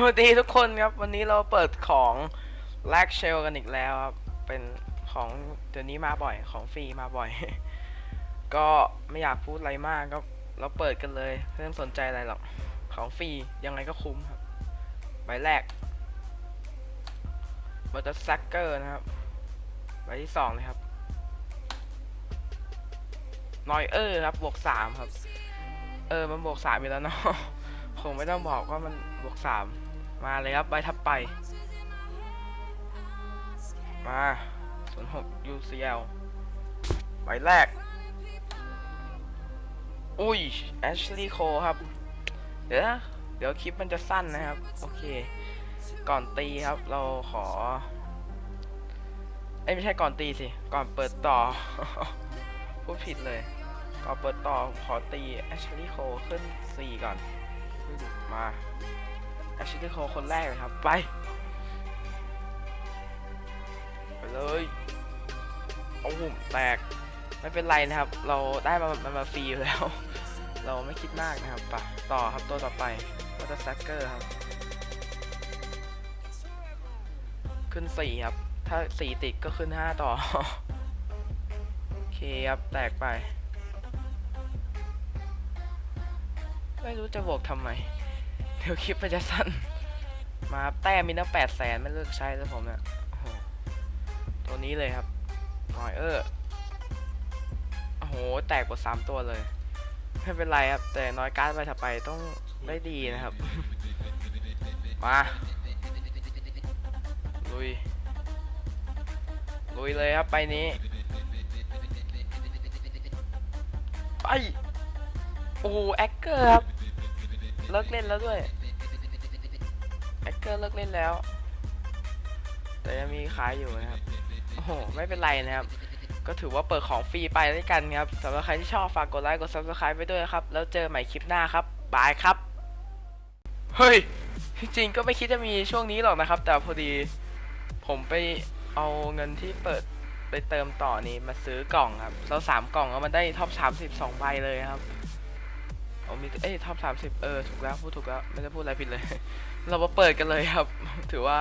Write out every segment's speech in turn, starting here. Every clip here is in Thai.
วัสดีทุกคนครับ วันนี้เราเปิดของแลกเชลกันอีกแล้วครับ เป็นของเดี๋ยวนี้มาบ่อยของฟรีมาบ่อย ก็ไม่อยากพูดอะไรมากก็เราเปิดกันเลยไม่องสนใจอะไรหรอก ของฟรียังไงก็คุ้มครับใบแรกบัตเตอร์ซักเกอร์นะครับใบที่สองเลยครับนอยเออร์ครับบวกสามครับ เออมันบวกสามอยู่แล้วเนาะ คงไม่ต้องบอกว่ามันบวกสามมาเลยครับใบทับไป มาศูนย์หก UCL ใบแรก อุ้ยแอชลีย์โคครับ เดี๋ยวนะเดี๋ยวคลิปมันจะสั้นนะครับ โอเค ก่อนตีครับเราขอเอ้ไม่ใช่ก่อนตีสิ ก่อนเปิดต่อ พูดผิดเลย ก่อนเปิดต่อขอตีแอชลีย์โคขึ้น 4 ก่อน มาแอชลีย์โคคนแรกเลยครับ ไป ไปเลยโอ้โหแตก ไม่เป็นไรนะครับ เราได้มามันมาฟรีอยู่แล้ว เราไม่คิดมากนะครับไปต่อครับตัวต่อไปวัตซักเกอร์ครับ ขึ้น4ครับ ถ้า4ติดก็ขึ้น5ต่อ โอเคครับ แตกไป ไม่รู้จะบวกทำไม เดี๋ยวคลิปมันจะสั้น มาแต้มมีตั้งแปดแสนไม่เลิกใช้แล้วผมเนี่ยโอ้โหตัวนี้เลยครับหน่อยเออโอ้โห แตกกว่าสามตัวเลย ไม่เป็นไรครับ แต่น้อยการ์ดไปถัดไปต้องได้ดีนะครับ มา ลุย ลุยเลยครับไปนี้ ไป โอ้แอคเกอร์ครับเลิกเล่นแล้วด้วยแอคเกอร์เลิกเล่นแล้ว แต่ยังมีขายอยู่นะครับโอ้โหไม่เป็นไรนะครับ ก็ถือว่าเปิดของฟรีไปด้วยกันครับสำหรับใครที่ชอบฝากกดไลค์กด subscribe ไปด้วยครับ แล้วเจอใหม่คลิปหน้าครับบายครับ เฮ้ยจริงก็ไม่คิดจะมีช่วงนี้หรอกนะครับ แต่พอดีผมไปเอาเงินที่เปิดไปเติมต่อนี้มาซื้อกล่องครับแล้วสามกล่องแล้วมันได้ท็อปสามสิบสองใบเลยครับ อมีเอ้ยท็อปสามสิบเออถูกแล้วพูดถูกแล้วไม่ได้พูดอะไรผิดเลย เรามาเปิดกันเลยครับ ถือว่า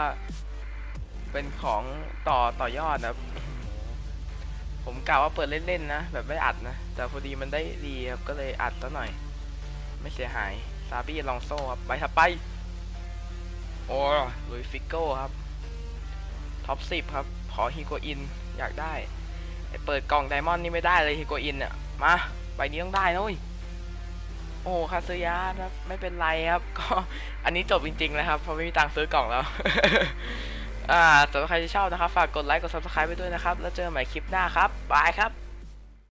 เป็นของต่อต่อยอดนะผมกล่าวว่าเปิดเล่นๆนะ แบบไม่อัดนะ แต่พอดีมันได้ดีครับก็เลยอัดซะหน่อย ไม่เสียหายซาบี้ลองโซ่ครับไปครับไปโอ้ลุยฟิกโก้ครับท็อปสิบครับ ขอฮิโกอินอยากได้ไอเปิดกล่องไดมอนด์นี่ไม่ได้เลยฮิโกอินเนี่ยมาใบนี้ต้องได้นะเว้ย โอ้คาซึยะครับไม่เป็นไรครับก็อันนี้จบจริงๆแล้วครับเพราะไม่มีตังค์ซื้อกล่องแล้วอ่าสำหรับใครที่ชอบนะครับ ฝากกดไลค์กด subscribe ไปด้วยนะครับ แล้วเจอกันใหม่คลิปหน้าครับบายครับ